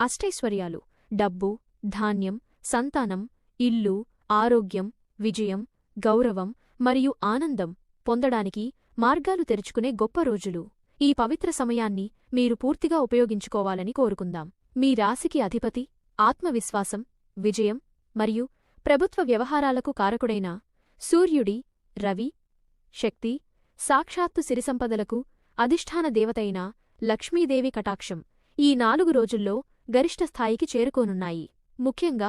అష్టైశ్వర్యాలు. డబ్బు ధాన్యం సంతానం ఇల్లు ఆరోగ్యం విజయం గౌరవం మరియు ఆనందం పొందడానికి మార్గాలు తెరుచుకునే గొప్ప రోజులు. ఈ పవిత్ర సమయాన్ని మీరు పూర్తిగా ఉపయోగించుకోవాలని కోరుకుందాం. మీ రాశికి అధిపతి ఆత్మవిశ్వాసం విజయం మరియు ప్రభుత్వ వ్యవహారాలకు కారకుడైన సూర్యుడి రవి శక్తి సాక్షాత్తు సిరిసంపదలకు అధిష్టాన దేవతైన లక్ష్మీదేవి కటాక్షం. ఈ నాలుగు రోజుల్లో గరిష్ట స్థాయికి చేరుకోనున్నాయి. ముఖ్యంగా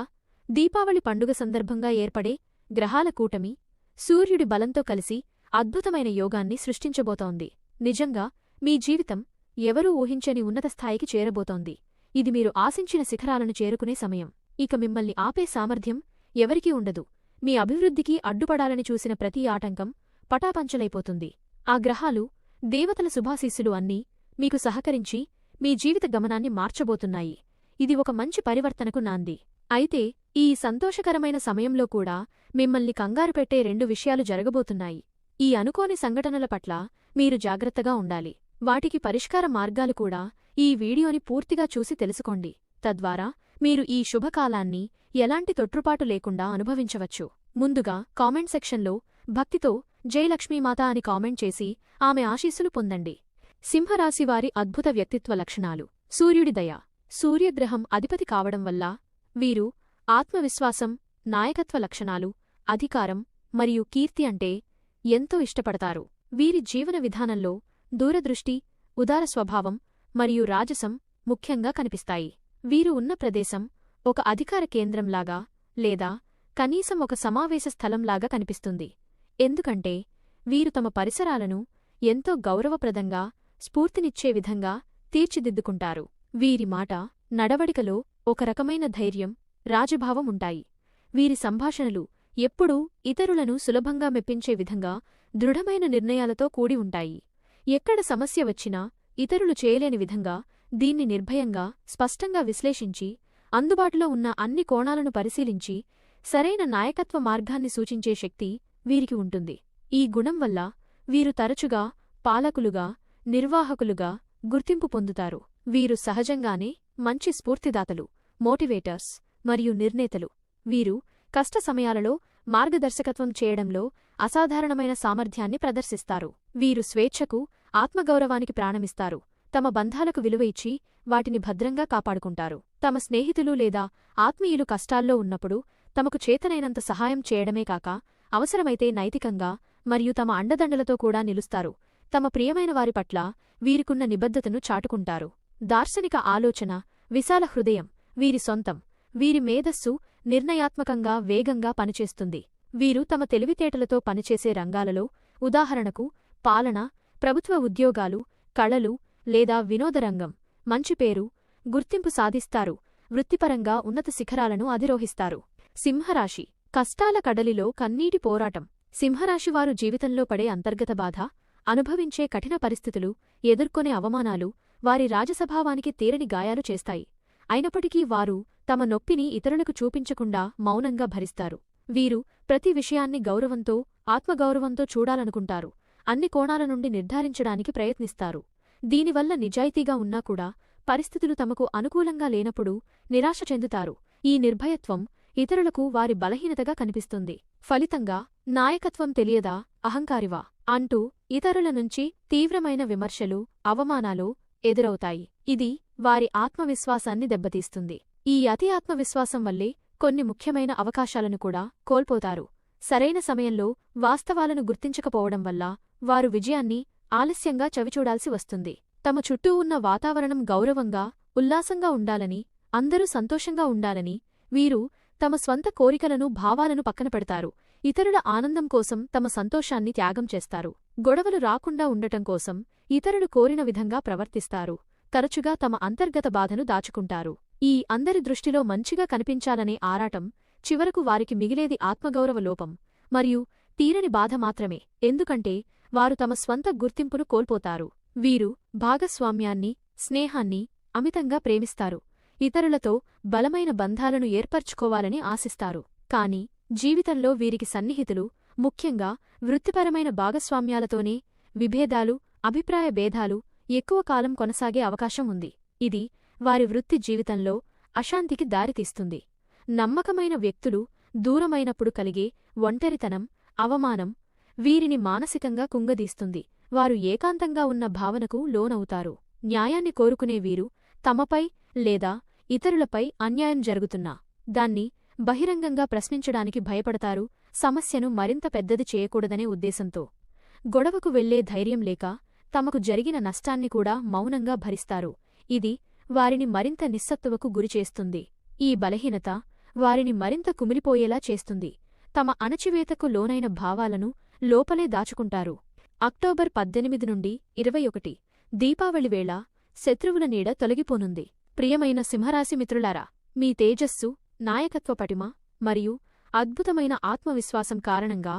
దీపావళి పండుగ సందర్భంగా ఏర్పడే గ్రహాల కూటమి సూర్యుడి బలంతో కలిసి అద్భుతమైన యోగాన్ని సృష్టించబోతోంది. నిజంగా మీ జీవితం ఎవరూ ఊహించని ఉన్నత స్థాయికి చేరబోతోంది. ఇది మీరు ఆశించిన శిఖరాలను చేరుకునే సమయం. ఇక మిమ్మల్ని ఆపే సామర్థ్యం ఎవరికీ ఉండదు. మీ అభివృద్ధికి అడ్డుపడాలని చూసిన ప్రతి ఆటంకం పటాపంచలైపోతుంది. ఆ గ్రహాలు దేవతల శుభాశీస్సులు అన్నీ మీకు సహకరించి మీ జీవిత గమనాన్ని మార్చబోతున్నాయి. ఇది ఒక మంచి పరివర్తనకు నాంది. అయితే ఈ సంతోషకరమైన సమయంలో కూడా మిమ్మల్ని కంగారు పెట్టే రెండు విషయాలు జరగబోతున్నాయి. ఈ అనుకోని సంఘటనల పట్ల మీరు జాగ్రత్తగా ఉండాలి. వాటికి పరిష్కార మార్గాలు కూడా ఈ వీడియోని పూర్తిగా చూసి తెలుసుకోండి. తద్వారా మీరు ఈ శుభకాలాన్ని ఎలాంటి తొట్రుపాటు లేకుండా అనుభవించవచ్చు. ముందుగా కామెంట్ సెక్షన్లో భక్తితో జయలక్ష్మీమాత అని కామెంట్ చేసి ఆమె ఆశీస్సులు పొందండి. సింహరాశివారి అద్భుత వ్యక్తిత్వ లక్షణాలు. సూర్యుడి దయ. సూర్యగ్రహం అధిపతి కావడం వల్ల వీరు ఆత్మవిశ్వాసం నాయకత్వ లక్షణాలు అధికారం మరియు కీర్తి అంటే ఎంతో ఇష్టపడతారు. వీరి జీవన విధానంలో దూరదృష్టి ఉదార స్వభావం మరియు రాజసం ముఖ్యంగా కనిపిస్తాయి. వీరు ఉన్న ప్రదేశం ఒక అధికార కేంద్రంలాగా లేదా కనీసం ఒక సమావేశ స్థలంలాగా కనిపిస్తుంది. ఎందుకంటే వీరు తమ పరిసరాలను ఎంతో గౌరవప్రదంగా స్ఫూర్తినిచ్చే విధంగా తీర్చిదిద్దుకుంటారు. వీరి మాట నడవడికలో ఒక రకమైన ధైర్యం రాజభావం ఉంటాయి వీరి సంభాషణలు ఎప్పుడూ ఇతరులను సులభంగా మెప్పించే విధంగా దృఢమైన నిర్ణయాలతో కూడి ఉంటాయి. ఎక్కడ సమస్య వచ్చినా ఇతరులు చేయలేని విధంగా దీన్ని నిర్భయంగా స్పష్టంగా విశ్లేషించి అందుబాటులో ఉన్న అన్ని కోణాలను పరిశీలించి సరైన నాయకత్వ మార్గాన్ని సూచించే శక్తి వీరికి ఉంటుంది. ఈ గుణం వల్ల వీరు తరచుగా పాలకులుగా నిర్వాహకులుగా గుర్తింపు పొందుతారు. వీరు సహజంగానే మంచి స్ఫూర్తిదాతలు మోటివేటర్స్ మరియు నిర్ణేతలు. వీరు కష్ట సమయాలలో మార్గదర్శకత్వం చేయడంలో అసాధారణమైన సామర్థ్యాన్ని ప్రదర్శిస్తారు. వీరు స్వేచ్ఛకు ఆత్మగౌరవానికి ప్రాణమిస్తారు. తమ బంధాలకు విలువ ఇచ్చి వాటిని భద్రంగా కాపాడుకుంటారు. తమ స్నేహితులు లేదా ఆత్మీయులు కష్టాల్లో ఉన్నప్పుడు తమకు చేతనైనంత సహాయం చేయడమే కాక అవసరమైతే నైతికంగా మరియు తమ అండదండలతో కూడా నిలుస్తారు. తమ ప్రియమైన వారి పట్ల వీరికున్న నిబద్ధతను చాటుకుంటారు. దార్శనిక ఆలోచన విశాల హృదయం వీరి సొంతం వీరి మేధస్సు నిర్ణయాత్మకంగా వేగంగా పనిచేస్తుంది. వీరు తమ తెలివితేటలతో పనిచేసే రంగాలలో ఉదాహరణకు పాలన ప్రభుత్వ ఉద్యోగాలు కళలు లేదా వినోదరంగం మంచి పేరు గుర్తింపు సాధిస్తారు వృత్తిపరంగా ఉన్నత శిఖరాలను అధిరోహిస్తారు. సింహరాశి కష్టాల కడలిలో కన్నీటి పోరాటం. సింహరాశివారు జీవితంలో పడే అంతర్గత బాధ అనుభవించే కఠిన పరిస్థితులు ఎదుర్కొనే అవమానాలు వారి రాజస్వభావానికి తీరని గాయాలు చేస్తాయి. అయినప్పటికీ వారు తమ నొప్పిని ఇతరులకు చూపించకుండా మౌనంగా భరిస్తారు. వీరు ప్రతి విషయాన్ని గౌరవంతో ఆత్మగౌరవంతో చూడాలనుకుంటారు. అన్ని కోణాల నుండి నిర్ధారించడానికి ప్రయత్నిస్తారు. దీనివల్ల నిజాయితీగా ఉన్నా కూడా పరిస్థితులు తమకు అనుకూలంగా లేనప్పుడు నిరాశ చెందుతారు. ఈ నిర్భయత్వం ఇతరులకు వారి బలహీనతగా కనిపిస్తుంది. ఫలితంగా నాయకత్వం తెలియదా? అహంకారివా? అంటూ ఇతరుల నుంచి తీవ్రమైన విమర్శలు అవమానాలు ఎదురవుతాయి. ఇది వారి ఆత్మవిశ్వాసాన్ని దెబ్బతీస్తుంది. ఈ అతి ఆత్మవిశ్వాసం వల్లే కొన్ని ముఖ్యమైన అవకాశాలను కూడా కోల్పోతారు. సరైన సమయంలో వాస్తవాలను గుర్తించకపోవడం వల్ల వారు విజయాన్ని ఆలస్యంగా చవిచూడాల్సి వస్తుంది. తమ చుట్టూ ఉన్న వాతావరణం గౌరవంగా ఉల్లాసంగా ఉండాలని అందరూ సంతోషంగా ఉండాలని వీరు తమ స్వంత కోరికలను భావాలను పక్కన పెడతారు. ఇతరుల ఆనందం కోసం తమ సంతోషాన్ని త్యాగం చేస్తారు. గొడవలు రాకుండా ఉండటం కోసం ఇతరులు కోరిన విధంగా ప్రవర్తిస్తారు. తరచుగా తమ అంతర్గత బాధను దాచుకుంటారు. ఈ అందరి దృష్టిలో మంచిగా కనిపించాలనే ఆరాటం చివరకు వారికి మిగిలేది ఆత్మగౌరవ లోపం మరియు తీరని బాధ మాత్రమే. ఎందుకంటే వారు తమ స్వంత గుర్తింపును కోల్పోతారు. వీరు భాగస్వామ్యాన్ని స్నేహాన్ని అమితంగా ప్రేమిస్తారు. ఇతరులతో బలమైన బంధాలను ఏర్పర్చుకోవాలని ఆశిస్తారు. కాని జీవితంలో వీరికి సన్నిహితులు ముఖ్యంగా వృత్తిపరమైన భాగస్వామ్యాలతోనే విభేదాలు అభిప్రాయ భేదాలు ఎక్కువ కాలం కొనసాగే అవకాశం ఉంది. ఇది వారి వృత్తి జీవితంలో అశాంతికి దారితీస్తుంది. నమ్మకమైన వ్యక్తులు దూరమైనప్పుడు కలిగే ఒంటరితనం అవమానం వీరిని మానసికంగా కుంగదీస్తుంది. వారు ఏకాంతంగా ఉన్న భావనకు లోనవుతారు. న్యాయాన్ని కోరుకునే వీరు తమపై లేదా ఇతరులపై అన్యాయం జరుగుతున్నా దాన్ని బహిరంగంగా ప్రశ్నించడానికి భయపడతారు సమస్యను మరింత పెద్దది చేయకూడదనే ఉద్దేశంతో. గొడవకు వెళ్ళే ధైర్యం లేక తమకు జరిగిన నష్టాన్ని కూడా మౌనంగా భరిస్తారు. ఇది వారిని మరింత నిస్సత్తువకు గురిచేస్తుంది. ఈ బలహీనత వారిని మరింత కుమిలిపోయేలా చేస్తుంది. తమ అణచివేతకు లోనైన భావాలను లోపలే దాచుకుంటారు. అక్టోబర్ పద్దెనిమిది నుండి ఇరవై ఒకటి దీపావళి వేళ శత్రువుల నీడ తొలగిపోనుంది. ప్రియమైన సింహరాశి మిత్రులారా మీ తేజస్సు నాయకత్వ పటిమ మరియు అద్భుతమైన ఆత్మవిశ్వాసం కారణంగా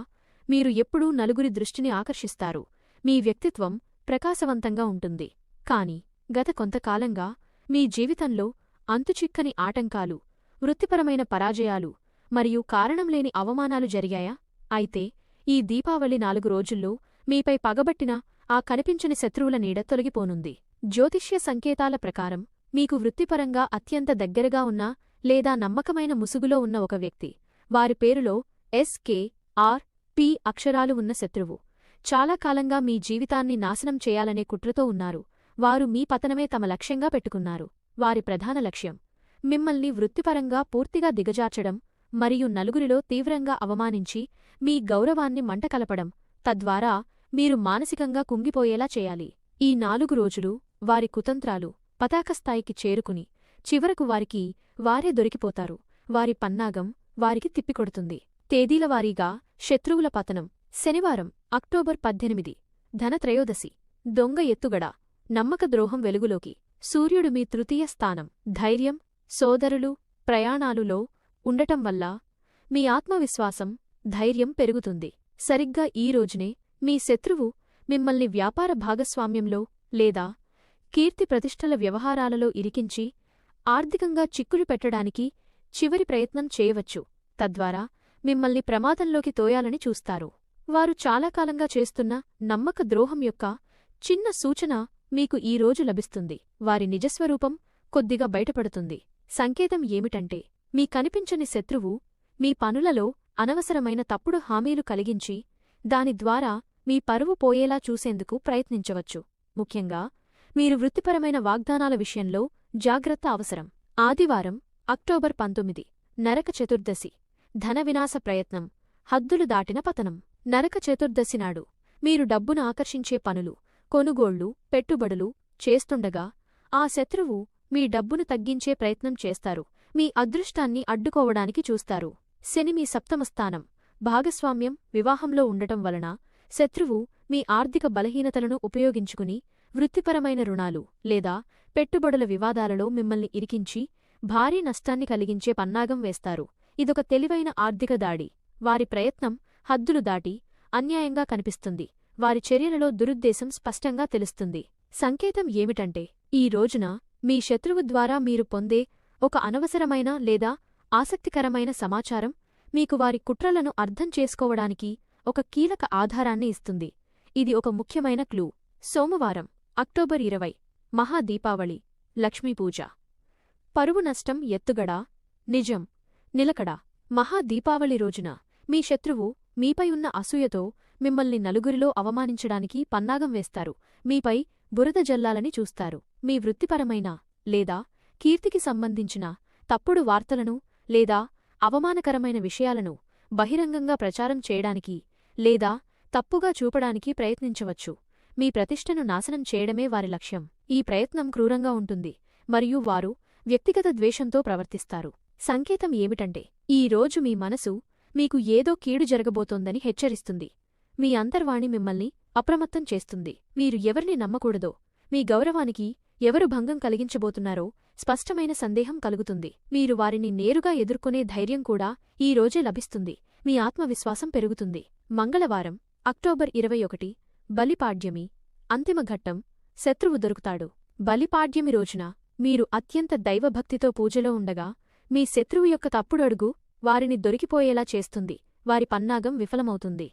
మీరు ఎప్పుడూ నలుగురి దృష్టిని ఆకర్షిస్తారు. మీ వ్యక్తిత్వం ప్రకాశవంతంగా ఉంటుంది. కాని గత కొంతకాలంగా మీ జీవితంలో అంతుచిక్కని ఆటంకాలు వృత్తిపరమైన పరాజయాలు మరియు కారణంలేని అవమానాలు జరిగాయా? అయితే ఈ దీపావళి నాలుగు రోజుల్లో మీపై పగబట్టిన ఆ కనిపించని శత్రువుల నీడ తొలగిపోనుంది. జ్యోతిష్య సంకేతాల ప్రకారం మీకు వృత్తిపరంగా అత్యంత దగ్గరగా ఉన్న లేదా నమ్మకమైన ముసుగులో ఉన్న ఒక వ్యక్తి. వారి పేరులో ఎస్కే ఆర్ పి అక్షరాలు ఉన్న శత్రువు. చాలా కాలంగా మీ జీవితాన్ని నాశనం చేయాలనే కుట్రతో ఉన్నారు. వారు మీ పతనమే తమ లక్ష్యంగా పెట్టుకున్నారు. వారి ప్రధాన లక్ష్యం. మిమ్మల్ని వృత్తిపరంగా పూర్తిగా దిగజార్చడం మరియు నలుగురిలో తీవ్రంగా అవమానించి మీ గౌరవాన్ని మంటకలపడం. తద్వారా మీరు మానసికంగా కుంగిపోయేలా చేయాలి. ఈ నాలుగు రోజులు వారి కుతంత్రాలు పతాకస్థాయికి చేరుకుని చివరకు వారికి వారే దొరికిపోతారు. వారి పన్నాగం వారికి తిప్పికొడుతుంది. తేదీలవారీగా శత్రువుల పతనం. శనివారం అక్టోబర్ పద్దెనిమిది. ధనత్రయోదశి. దొంగ ఎత్తుగడ. నమ్మక ద్రోహం వెలుగులోకి. సూర్యుడు మీ తృతీయ స్థానం. ధైర్యం సోదరులు ప్రయాణాలులో ఉండటం వల్ల మీ ఆత్మవిశ్వాసం ధైర్యం పెరుగుతుంది. సరిగ్గా ఈ రోజునే మీ శత్రువు మిమ్మల్ని వ్యాపార భాగస్వామ్యంలో లేదా కీర్తి ప్రతిష్టల వ్యవహారాలలో ఇరికించి ఆర్థికంగా చిక్కులు పెట్టడానికి చివరి ప్రయత్నం చేయవచ్చు. తద్వారా మిమ్మల్ని ప్రమాదంలోకి తోయాలని చూస్తారు. వారు చాలా కాలంగా చేస్తున్న నమ్మక ద్రోహం యొక్క చిన్న సూచన మీకు ఈ రోజు లభిస్తుంది. వారి నిజస్వరూపం కొద్దిగా బయటపడుతుంది. సంకేతం ఏమిటంటే మీ కనిపించని శత్రువు మీ పనులలో అనవసరమైన తప్పుడు హామీలు కలిగించి దాని ద్వారా మీ పరువు పోయేలా చూసేందుకు ప్రయత్నించవచ్చు. ముఖ్యంగా మీరు వృత్తిపరమైన వాగ్దానాల విషయంలో జాగ్రత్త అవసరం. ఆదివారం అక్టోబర్ పంతొమ్మిది నరక చతుర్దశి ధన వినాశ ప్రయత్నం హద్దులు దాటిన పతనం. నరక చతుర్దశి నాడు మీరు డబ్బును ఆకర్షించే పనులు కొనుగోళ్ళు పెట్టుబడులు చేస్తుండగా ఆ శత్రువు మీ డబ్బును తగ్గించే ప్రయత్నం చేస్తారు. మీ అదృష్టాన్ని అడ్డుకోవడానికి చూస్తారు. శని మీ సప్తమస్థానం భాగస్వామ్యం వివాహంలో ఉండటం వలన శత్రువు మీ ఆర్థిక బలహీనతలను ఉపయోగించుకుని వృత్తిపరమైన రుణాలు లేదా పెట్టుబడుల వివాదాలలో మిమ్మల్ని ఇరికించి భారీ నష్టాన్ని కలిగించే పన్నాగం వేస్తారు. ఇదొక తెలివైన ఆర్థిక దాడి. వారి ప్రయత్నం హద్దులు దాటి అన్యాయంగా కనిపిస్తుంది. వారి చర్యలలో దురుద్దేశం స్పష్టంగా తెలుస్తుంది. సంకేతం ఏమిటంటే ఈ రోజున మీ శత్రువు ద్వారా మీరు పొందే ఒక అనవసరమైన లేదా ఆసక్తికరమైన సమాచారం మీకు వారి కుట్రలను అర్థం చేసుకోవడానికి ఒక కీలక ఆధారాన్ని ఇస్తుంది. ఇది ఒక ముఖ్యమైన క్లూ. సోమవారం అక్టోబర్ ఇరవై మహాదీపావళి లక్ష్మీపూజ పరువు నష్టం ఎత్తుగడ నిజం నిలకడ మహాదీపావళి రోజున మీ శత్రువు మీపై ఉన్న అసూయతో మిమ్మల్ని నలుగురిలో అవమానించడానికి పన్నాగం వేస్తారు. మీపై బురద జల్లాలని చూస్తారు. మీ వృత్తిపరమైన లేదా కీర్తికి సంబంధించిన తప్పుడు వార్తలను లేదా అవమానకరమైన విషయాలను బహిరంగంగా ప్రచారం చేయడానికి లేదా తప్పుగా చూపడానికి ప్రయత్నించవచ్చు. మీ ప్రతిష్టను నాశనం చేయడమే వారి లక్ష్యం. ఈ ప్రయత్నం క్రూరంగా ఉంటుంది మరియు వారు వ్యక్తిగత ద్వేషంతో ప్రవర్తిస్తారు. సంకేతం ఏమిటంటే ఈ రోజు మీ మనసు మీకు ఏదో కీడు జరగబోతోందని హెచ్చరిస్తుంది. మీ అంతర్వాణి మిమ్మల్ని అప్రమత్తం చేస్తుంది. మీరు ఎవరిని నమ్మకూడదో మీ గౌరవానికి ఎవరు భంగం కలిగించబోతున్నారో స్పష్టమైన సందేహం కలుగుతుంది. మీరు వారిని నేరుగా ఎదుర్కొనే ధైర్యం కూడా ఈ రోజే లభిస్తుంది. మీ ఆత్మవిశ్వాసం పెరుగుతుంది. మంగళవారం అక్టోబర్ ఇరవై ఒకటి బలిపాడ్యమి. అంతిమఘట్టం శత్రువు దొరుకుతాడు. బలిపాడ్యమి రోజున మీరు అత్యంత దైవభక్తితో పూజలో ఉండగా మీ శత్రువు యొక్క తప్పుడడుగు వారిని దొరికిపోయేలా చేస్తుంది. వారి పన్నాగం విఫలమవుతుంది.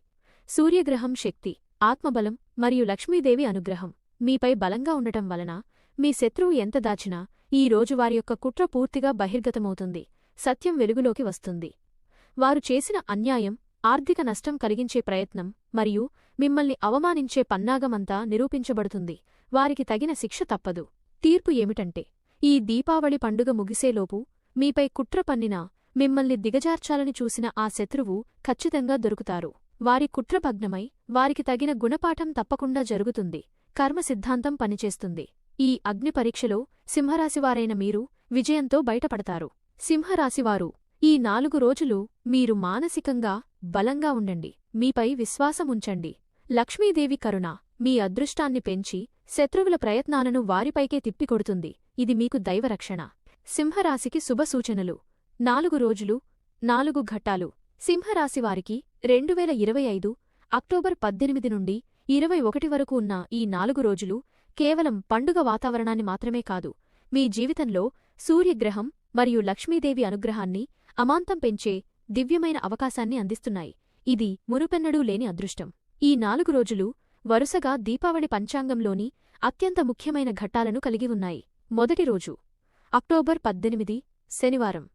సూర్యగ్రహం శక్తి ఆత్మబలం మరియు లక్ష్మీదేవి అనుగ్రహం మీపై బలంగా ఉండటం వలన మీ శత్రువు ఎంత దాచినా ఈ రోజు వారి యొక్క కుట్ర పూర్తిగా బహిర్గతమవుతుంది. సత్యం వెలుగులోకి వస్తుంది. వారు చేసిన అన్యాయం ఆర్థిక నష్టం కలిగించే ప్రయత్నం మరియు మిమ్మల్ని అవమానించే పన్నాగమంతా నిరూపించబడుతుంది. వారికి తగిన శిక్ష తప్పదు. తీర్పు ఏమిటంటే ఈ దీపావళి పండుగ ముగిసేలోపు మీపై కుట్ర పన్నినా మిమ్మల్ని దిగజార్చాలని చూసిన ఆ శత్రువు ఖచ్చితంగా దొరుకుతారు. వారి కుట్రభగ్నమై వారికి తగిన గుణపాఠం తప్పకుండా జరుగుతుంది. కర్మ సిద్ధాంతం పనిచేస్తుంది. ఈ అగ్ని పరీక్షలో సింహరాశివారైన మీరు విజయంతో బయటపడతారు. సింహరాశివారు ఈ నాలుగు రోజులు మీరు మానసికంగా బలంగా ఉండండి. మీపై విశ్వాసముంచండి. లక్ష్మీదేవి కరుణ మీ అదృష్టాన్ని పెంచి శత్రువుల ప్రయత్నాలను వారిపైకే తిప్పికొడుతుంది. ఇది మీకు దైవరక్షణ. సింహరాశికి శుభసూచనలు నాలుగు రోజులు నాలుగు ఘట్టాలు. సింహరాశివారికి రెండువేల ఇరవై ఐదు అక్టోబర్ పద్దెనిమిది నుండి ఇరవై ఒకటి వరకు ఉన్న ఈ నాలుగు రోజులు కేవలం పండుగ వాతావరణాన్ని మాత్రమే కాదు. మీ జీవితంలో సూర్యగ్రహం మరియు లక్ష్మీదేవి అనుగ్రహాన్ని అమాంతం పెంచే దివ్యమైన అవకాశాన్ని అందిస్తున్నాయి. ఇది మునుపెన్నడూ లేని అదృష్టం. ఈ నాలుగు రోజులు వరుసగా దీపావళి పంచాంగంలోని అత్యంత ముఖ్యమైన ఘట్టాలను కలిగి ఉన్నాయి. మొదటి రోజు అక్టోబర్ పద్దెనిమిది శనివారం.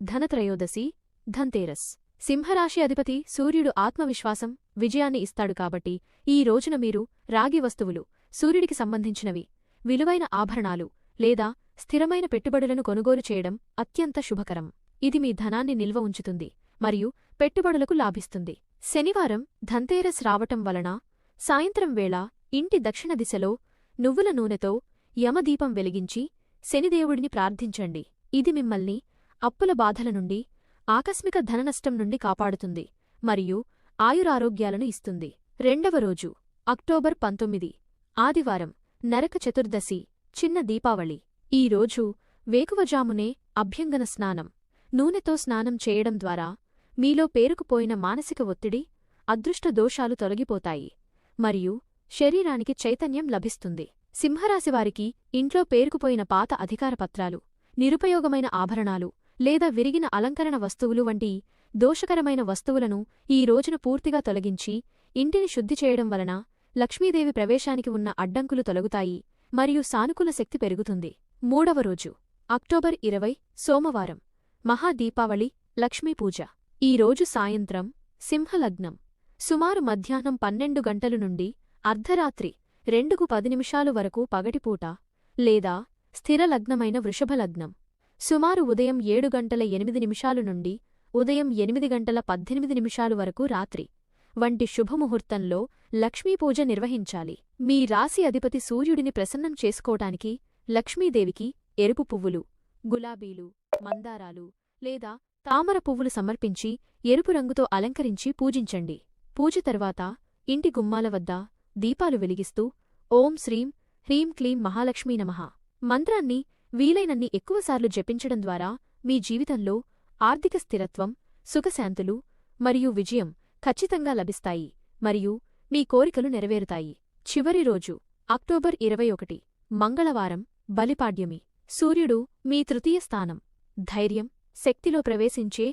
ధనత్రయోదశి ధన్తేరస్. సింహరాశి అధిపతి సూర్యుడు ఆత్మవిశ్వాసం విజయాన్ని ఇస్తాడు కాబట్టి ఈ రోజున మీరు రాగి వస్తువులు సూర్యుడికి సంబంధించినవి విలువైన ఆభరణాలు లేదా స్థిరమైన పెట్టుబడులను కొనుగోలు చేయడం అత్యంత శుభకరం. ఇది మీ ధనాన్ని నిల్వ ఉంచుతుంది. మరియు పెట్టుబడులకు లాభిస్తుంది. శనివారం ధంతేరస్ రావటం వలన సాయంత్రం వేళ ఇంటి దక్షిణ దిశలో నువ్వుల నూనెతో యమదీపం వెలిగించి శనిదేవుడిని ప్రార్థించండి. ఇది మిమ్మల్ని అప్పుల బాధల నుండి ఆకస్మిక ధననష్టం నుండి కాపాడుతుంది మరియు ఆయురారోగ్యాలను ఇస్తుంది. రెండవ రోజు అక్టోబర్ పంతొమ్మిది ఆదివారం నరక చతుర్దశి చిన్న దీపావళి. ఈ రోజు వేకువజామునే అభ్యంగన స్నానం. నూనెతో స్నానం చేయడం ద్వారా మీలో పేరుకుపోయిన మానసిక ఒత్తిడి అదృష్ట దోషాలు తొలగిపోతాయి మరియు శరీరానికి చైతన్యం లభిస్తుంది. సింహరాశివారికి ఇంట్లో పేరుకుపోయిన పాత అధికారపత్రాలు నిరుపయోగమైన ఆభరణాలు లేదా విరిగిన అలంకరణ వస్తువులు వంటి దోషకరమైన వస్తువులను ఈ రోజున పూర్తిగా తొలగించి ఇంటిని శుద్ధి చేయడం వలన లక్ష్మీదేవి ప్రవేశానికి ఉన్న అడ్డంకులు తొలగుతాయి మరియు సానుకూల శక్తి పెరుగుతుంది. మూడవ రోజు అక్టోబర్ ఇరవై సోమవారం మహాదీపావళి లక్ష్మీపూజ ఈ రోజు సాయంత్రం సింహలగ్నం సుమారు మధ్యాహ్నం పన్నెండు గంటలు నుండి అర్ధరాత్రి రెండుకు పది నిమిషాలు వరకు పగటిపూట లేదా స్థిరలగ్నమైన వృషభలగ్నం. సుమారు ఉదయం ఏడు గంటల ఎనిమిది నిమిషాలు నుండి ఉదయం ఎనిమిది గంటల పద్దెనిమిది నిమిషాలు వరకు రాత్రి. వంటి శుభముహూర్తంలో లక్ష్మీపూజ నిర్వహించాలి. మీ రాశి అధిపతి సూర్యుడిని ప్రసన్నం చేసుకోటానికి లక్ష్మీదేవికి ఎరుపు పువ్వులు గులాబీలు మందారాలు లేదా తామర పువ్వులు సమర్పించి ఎరుపు రంగుతో అలంకరించి పూజించండి. పూజ తర్వాత ఇంటి గుమ్మాల వద్ద దీపాలు వెలిగిస్తూ ఓం శ్రీం హ్రీం క్లీం మహాలక్ష్మీ నమః. మంత్రాన్ని వీలైనన్ని ఎక్కువసార్లు జపించడం ద్వారా మీ జీవితంలో ఆర్థిక స్థిరత్వం సుఖశాంతులు మరియు విజయం ఖచ్చితంగా లభిస్తాయి మరియు మీ కోరికలు నెరవేరుతాయి. చివరి రోజు అక్టోబర్ ఇరవై ఒకటి మంగళవారం బలిపాడ్యమి. సూర్యుడు మీ తృతీయ స్థానం. ధైర్యం శక్తిలో ప్రవేశించే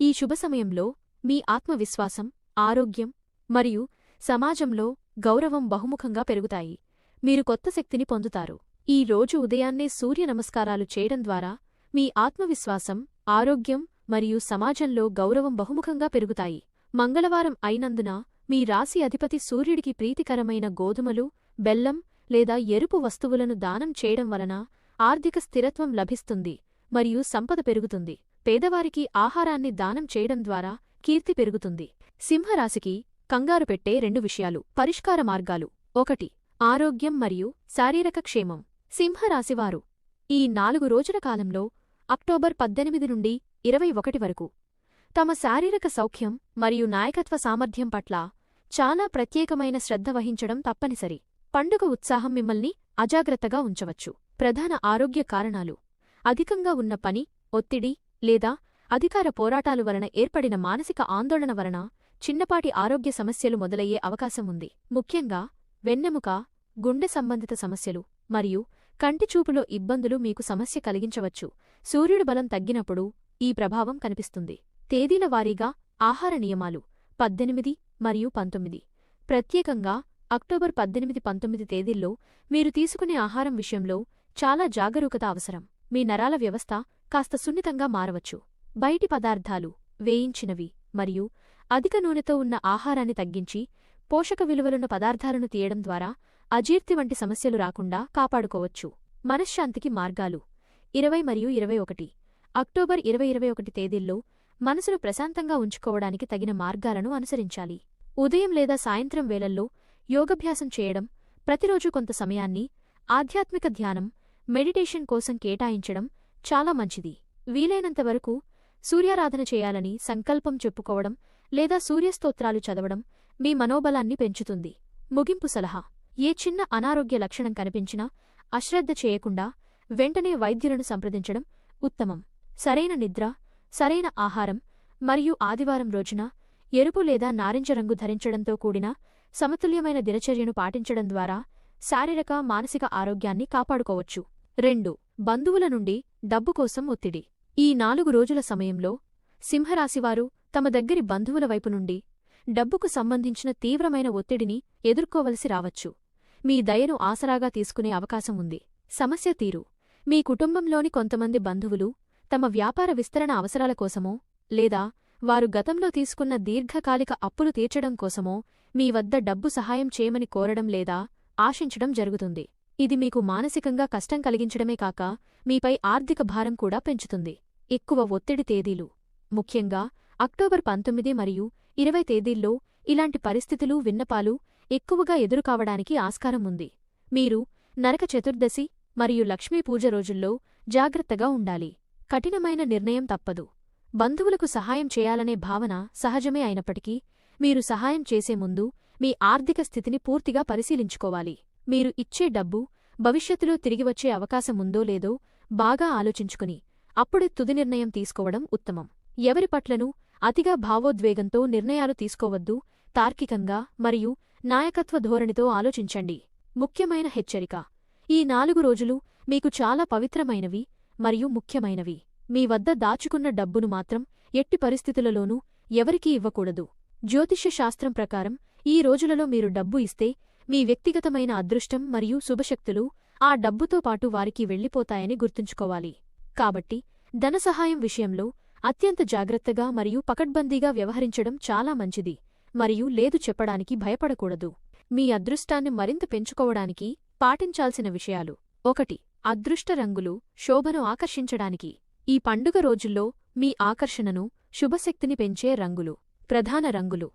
ఈ శుభ సమయంలో మీ ఆత్మవిశ్వాసం ఆరోగ్యం మరియు సమాజంలో గౌరవం బహుముఖంగా పెరుగుతాయి. మీరు కొత్త శక్తిని పొందుతారు. ఈ రోజు ఉదయాన్నే సూర్య నమస్కారాలు చేయడం ద్వారా మీ ఆత్మవిశ్వాసం ఆరోగ్యం మరియు సమాజంలో గౌరవం బహుముఖంగా పెరుగుతాయి. మంగళవారం అయినందున మీ రాశి అధిపతి సూర్యుడికి ప్రీతికరమైన గోధుమలు బెల్లం లేదా ఎరుపు వస్తువులను దానం చేయడం వలన ఆర్థిక స్థిరత్వం లభిస్తుంది. మరియు సంపద పెరుగుతుంది. పేదవారికి ఆహారాన్ని దానం చేయడం ద్వారా కీర్తి పెరుగుతుంది. సింహరాశికి కంగారు పెట్టే రెండు విషయాలు. పరిష్కార మార్గాలు. ఒకటి ఆరోగ్యం మరియు శారీరక క్షేమం. సింహరాశివారు ఈ నాలుగు రోజుల కాలంలో అక్టోబర్ పద్దెనిమిది నుండి ఇరవై ఒకటి వరకు తమ శారీరక సౌఖ్యం మరియు నాయకత్వ సామర్థ్యం పట్ల చాలా ప్రత్యేకమైన శ్రద్ధ వహించడం తప్పనిసరి. పండుగ ఉత్సాహం మిమ్మల్ని అజాగ్రత్తగా ఉంచవచ్చు. ప్రధాన ఆరోగ్య కారణాలు. అధికంగా ఉన్న పని ఒత్తిడి లేదా అధికార పోరాటాలు వలన ఏర్పడిన మానసిక ఆందోళన వలన చిన్నపాటి ఆరోగ్య సమస్యలు మొదలయ్యే అవకాశం ఉంది. ముఖ్యంగా వెన్నెముక గుండె సంబంధిత సమస్యలు మరియు కంటిచూపులో ఇబ్బందులు మీకు సమస్య కలిగించవచ్చు. సూర్యుడు బలం తగ్గినప్పుడు ఈ ప్రభావం కనిపిస్తుంది. తేదీల వారీగా ఆహార నియమాలు పద్దెనిమిది మరియు పంతొమ్మిది. ప్రత్యేకంగా అక్టోబర్ పద్దెనిమిది పంతొమ్మిది తేదీల్లో మీరు తీసుకునే ఆహారం విషయంలో చాలా జాగరూకత అవసరం. మీ నరాల వ్యవస్థ కాస్త సున్నితంగా మారవచ్చు. బయటి పదార్థాలు వేయించినవి మరియు అధిక నూనెతో ఉన్న ఆహారాన్ని తగ్గించి పోషక విలువలున్న పదార్థాలను తీయడం ద్వారా అజీర్తి వంటి సమస్యలు రాకుండా కాపాడుకోవచ్చు. మనశ్శాంతికి మార్గాలు ఇరవై మరియు ఇరవై ఒకటి. అక్టోబర్ ఇరవై ఇరవై ఒకటి తేదీల్లో మనసును ప్రశాంతంగా ఉంచుకోవడానికి తగిన మార్గాలను అనుసరించాలి. ఉదయం లేదా సాయంత్రం వేళల్లో యోగభ్యాసం చేయడం ప్రతిరోజు కొంత సమయాన్ని ఆధ్యాత్మిక ధ్యానం మెడిటేషన్ కోసం కేటాయించడం చాలా మంచిది. వీలైనంతవరకు సూర్యారాధన చేయాలని సంకల్పం చెప్పుకోవడం లేదా సూర్యస్తోత్రాలు చదవడం మీ మనోబలాన్ని పెంచుతుంది. ముగింపు సలహా. ఏ చిన్న అనారోగ్య లక్షణం కనిపించినా అశ్రద్ధ చేయకుండా వెంటనే వైద్యులను సంప్రదించడం ఉత్తమం. సరైన నిద్ర సరైన ఆహారం మరియు ఆదివారం రోజున ఎరుపు లేదా నారింజ రంగు ధరించడంతో కూడిన సమతుల్యమైన దినచర్యను పాటించడం ద్వారా శారీరక మానసిక ఆరోగ్యాన్ని కాపాడుకోవచ్చు. రెండు బంధువుల నుండి డబ్బు కోసం ఒత్తిడి. ఈ నాలుగు రోజుల సమయంలో సింహరాశివారు తమ దగ్గరి బంధువుల వైపు నుండి డబ్బుకు సంబంధించిన తీవ్రమైన ఒత్తిడిని ఎదుర్కోవలసి రావచ్చు. మీ దయను ఆసరాగా తీసుకునే అవకాశం ఉంది. సమస్య తీరు. మీ కుటుంబంలోని కొంతమంది బంధువులు తమ వ్యాపార విస్తరణ అవసరాల కోసమో లేదా వారు గతంలో తీసుకున్న దీర్ఘకాలిక అప్పులు తీర్చడం కోసమో మీ వద్ద డబ్బు సహాయం చేయమని కోరడం లేదా ఆశించడం జరుగుతుంది. ఇది మీకు మానసికంగా కష్టం కలిగించడమే కాక మీపై ఆర్థిక భారం కూడా పెంచుతుంది. ఎక్కువ ఒత్తిడి తేదీలు. ముఖ్యంగా అక్టోబర్ పంతొమ్మిది మరియు ఇరవై తేదీల్లో ఇలాంటి పరిస్థితులు విన్నపాలు ఎక్కువగా ఎదురుకావడానికి ఆస్కారం ఉంది. మీరు నరక చతుర్దశి మరియు లక్ష్మీ పూజ రోజుల్లో జాగ్రత్తగా ఉండాలి. కఠినమైన నిర్ణయం తప్పదు. బంధువులకు సహాయం చేయాలనే భావన సహజమే అయినప్పటికీ మీరు సహాయం చేసే ముందు మీ ఆర్థిక స్థితిని పూర్తిగా పరిశీలించుకోవాలి. మీరు ఇచ్చే డబ్బు భవిష్యత్తులో తిరిగి వచ్చే అవకాశముందో లేదో బాగా ఆలోచించుకుని అప్పుడే తుది నిర్ణయం తీసుకోవడం ఉత్తమం. ఎవరి పట్లను అతిగా భావోద్వేగంతో నిర్ణయాలు తీసుకోవద్దు తార్కికంగా మరియు నాయకత్వ ధోరణితో ఆలోచించండి. ముఖ్యమైన హెచ్చరిక ఈ నాలుగు రోజులు మీకు చాలా పవిత్రమైనవి మరియు ముఖ్యమైనవి. మీ వద్ద దాచుకున్న డబ్బును మాత్రం ఎట్టి పరిస్థితులలోనూ ఎవరికీ ఇవ్వకూడదు. జ్యోతిష్య శాస్త్రం ప్రకారం ఈ రోజులలో మీరు డబ్బు ఇస్తే మీ వ్యక్తిగతమైన అదృష్టం మరియు శుభశక్తులు ఆ డబ్బుతో పాటు వారికి వెళ్ళిపోతాయని గుర్తుంచుకోవాలి. కాబట్టి ధన సహాయం విషయంలో అత్యంత జాగ్రత్తగా మరియు పకడ్బందీగా వ్యవహరించడం చాలా మంచిది. మరియు లేదు చెప్పడానికి భయపడకూడదు. మీ అదృష్టాన్ని మరింత పెంచుకోవడానికి పాటించాల్సిన విషయాలు. ఒకటి అదృష్ట రంగులు శోభను ఆకర్షించడానికి. ఈ పండుగ రోజుల్లో మీ ఆకర్షణను శుభశక్తిని పెంచే రంగులు. ప్రధాన రంగులు.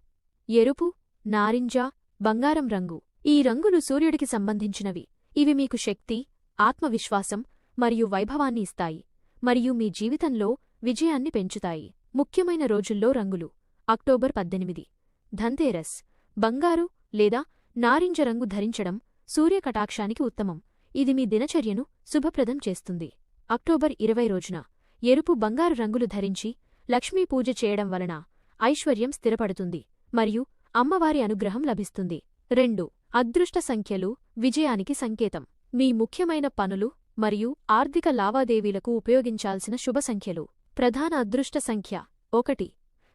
ఎరుపు నారింజ బంగారం రంగు. ఈ రంగులు సూర్యుడికి సంబంధించినవి. ఇవి మీకు శక్తి ఆత్మవిశ్వాసం మరియు వైభవాన్ని ఇస్తాయి. మరియు మీ జీవితంలో విజయాన్ని పెంచుతాయి. ముఖ్యమైన రోజుల్లో రంగులు. అక్టోబర్ పద్దెనిమిది. ధంతేరస్ బంగారు లేదా నారింజ రంగు ధరించడం సూర్యకటాక్షానికి ఉత్తమం. ఇది మీ దినచర్యను శుభప్రదం చేస్తుంది. అక్టోబర్ ఇరవై రోజున. ఎరుపు బంగారు రంగులు ధరించి లక్ష్మీ పూజ చేయడం వలన ఐశ్వర్యం స్థిరపడుతుంది మరియు అమ్మవారి అనుగ్రహం లభిస్తుంది. రెండు. అదృష్ట సంఖ్యలు విజయానికి సంకేతం. మీ ముఖ్యమైన పనులు మరియు ఆర్థిక లావాదేవీలకు ఉపయోగించాల్సిన శుభ సంఖ్యలు. ప్రధాన అదృష్ట సంఖ్య ఒకటి.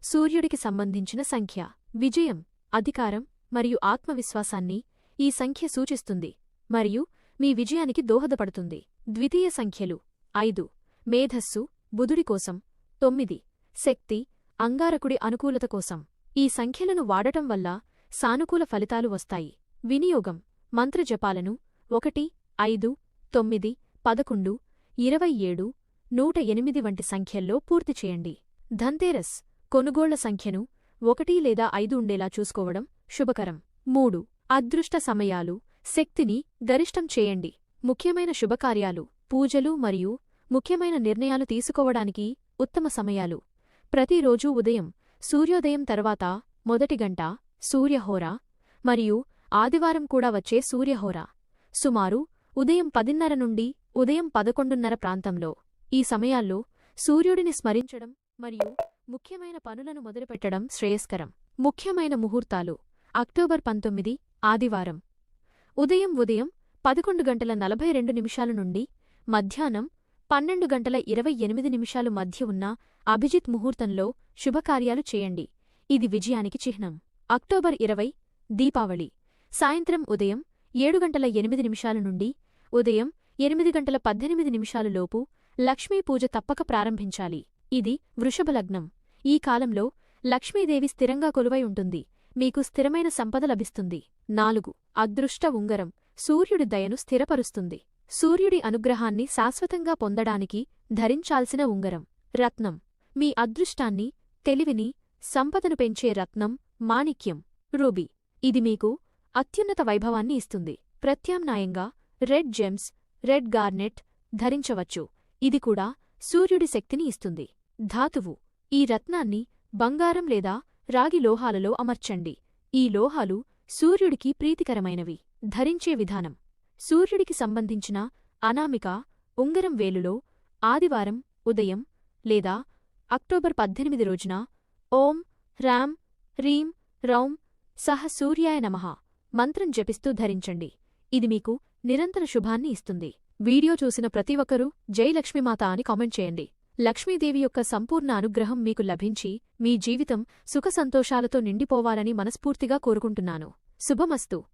సూర్యుడికి సంబంధించిన సంఖ్య. విజయం అధికారం మరియు ఆత్మవిశ్వాసాన్ని ఈ సంఖ్య సూచిస్తుంది మరియు మీ విజయానికి దోహదపడుతుంది. ద్వితీయ సంఖ్యలు ఐదు. మేధస్సు బుధుడి కోసం తొమ్మిది. శక్తి అంగారకుడి అనుకూలత కోసం. ఈ సంఖ్యలను వాడటం వల్ల సానుకూల ఫలితాలు వస్తాయి. వినియోగం మంత్రజపాలను ఒకటి ఐదు తొమ్మిది పదకొండు ఇరవై ఏడు నూట ఎనిమిది వంటి సంఖ్యల్లో పూర్తి చేయండి. ధంతేరస్ కొనుగోళ్ళ సంఖ్యను ఒకటి లేదా ఐదు ఉండేలా చూసుకోవడం శుభకరం. మూడు అదృష్ట సమయాలు శక్తిని గరిష్టం చేయండి. ముఖ్యమైన శుభకార్యాలు పూజలు మరియు ముఖ్యమైన నిర్ణయాలు తీసుకోవడానికి ఉత్తమ సమయాలు. ప్రతిరోజూ ఉదయం సూర్యోదయం తర్వాత మొదటి గంట సూర్యహోర మరియు ఆదివారం కూడా వచ్చే సూర్యహోర. సుమారు ఉదయం పదిన్నర నుండి ఉదయం పదకొండున్నర ప్రాంతంలో. ఈ సమయాల్లో సూర్యుడిని స్మరించడం మరియు ముఖ్యమైన పనులను మొదలుపెట్టడం శ్రేయస్కరం. ముఖ్యమైన ముహూర్తాలు అక్టోబర్ పంతొమ్మిది ఆదివారం. ఉదయం ఉదయం పదకొండు గంటల నలభై రెండు నిమిషాల నుండి మధ్యాహ్నం పన్నెండు గంటల ఇరవై ఎనిమిది నిమిషాలు మధ్య ఉన్న అభిజిత్ ముహూర్తంలో శుభకార్యాలు చేయండి. ఇది విజయానికి చిహ్నం. అక్టోబర్ ఇరవై దీపావళి. సాయంత్రం ఉదయం ఏడు గంటల ఎనిమిది నిమిషాల నుండి ఉదయం ఎనిమిది గంటల పద్దెనిమిది నిమిషాలలోపు లక్ష్మీ పూజ తప్పక ప్రారంభించాలి. ఇది వృషభలగ్నం ఈ కాలంలో లక్ష్మీదేవి స్థిరంగా కొలువై ఉంటుంది. మీకు స్థిరమైన సంపద లభిస్తుంది. నాలుగు. అదృష్ట ఉంగరం. సూర్యుడి దయను స్థిరపరుస్తుంది. సూర్యుడి అనుగ్రహాన్ని శాశ్వతంగా పొందడానికి ధరించాల్సిన ఉంగరం. రత్నం. మీ అదృష్టాన్ని తెలివిని సంపదను పెంచే రత్నం మాణిక్యం. రూబీ. ఇది మీకు అత్యున్నత వైభవాన్ని ఇస్తుంది. ప్రత్యామ్నాయంగా రెడ్ జెమ్స్ రెడ్ గార్నెట్ ధరించవచ్చు. ఇది కూడా సూర్యుడి శక్తిని ఇస్తుంది. ధాతువు. ఈ రత్నాన్ని బంగారం లేదా రాగి లోహాలలో అమర్చండి. ఈ లోహాలు సూర్యుడికి ప్రీతికరమైనవి. ధరించే విధానం. సూర్యుడికి సంబంధించిన అనామిక ఉంగరం వేలులో ఆదివారం ఉదయం లేదా అక్టోబర్ పద్దెనిమిది రోజున ఓం రాం హ్రీం రౌం సహ సూర్యాయ నమః. మంత్రం జపిస్తూ ధరించండి. ఇది మీకు నిరంతర శుభాన్ని ఇస్తుంది. వీడియో చూసిన ప్రతి ఒక్కరూ జై లక్ష్మీమాత అని కామెంట్ చేయండి. లక్ష్మీదేవి యొక్క సంపూర్ణ అనుగ్రహం మీకు లభించి మీ జీవితం సుఖ సంతోషాలతో నిండిపోవాలని మనస్ఫూర్తిగా కోరుకుంటున్నాను. శుభమస్తు.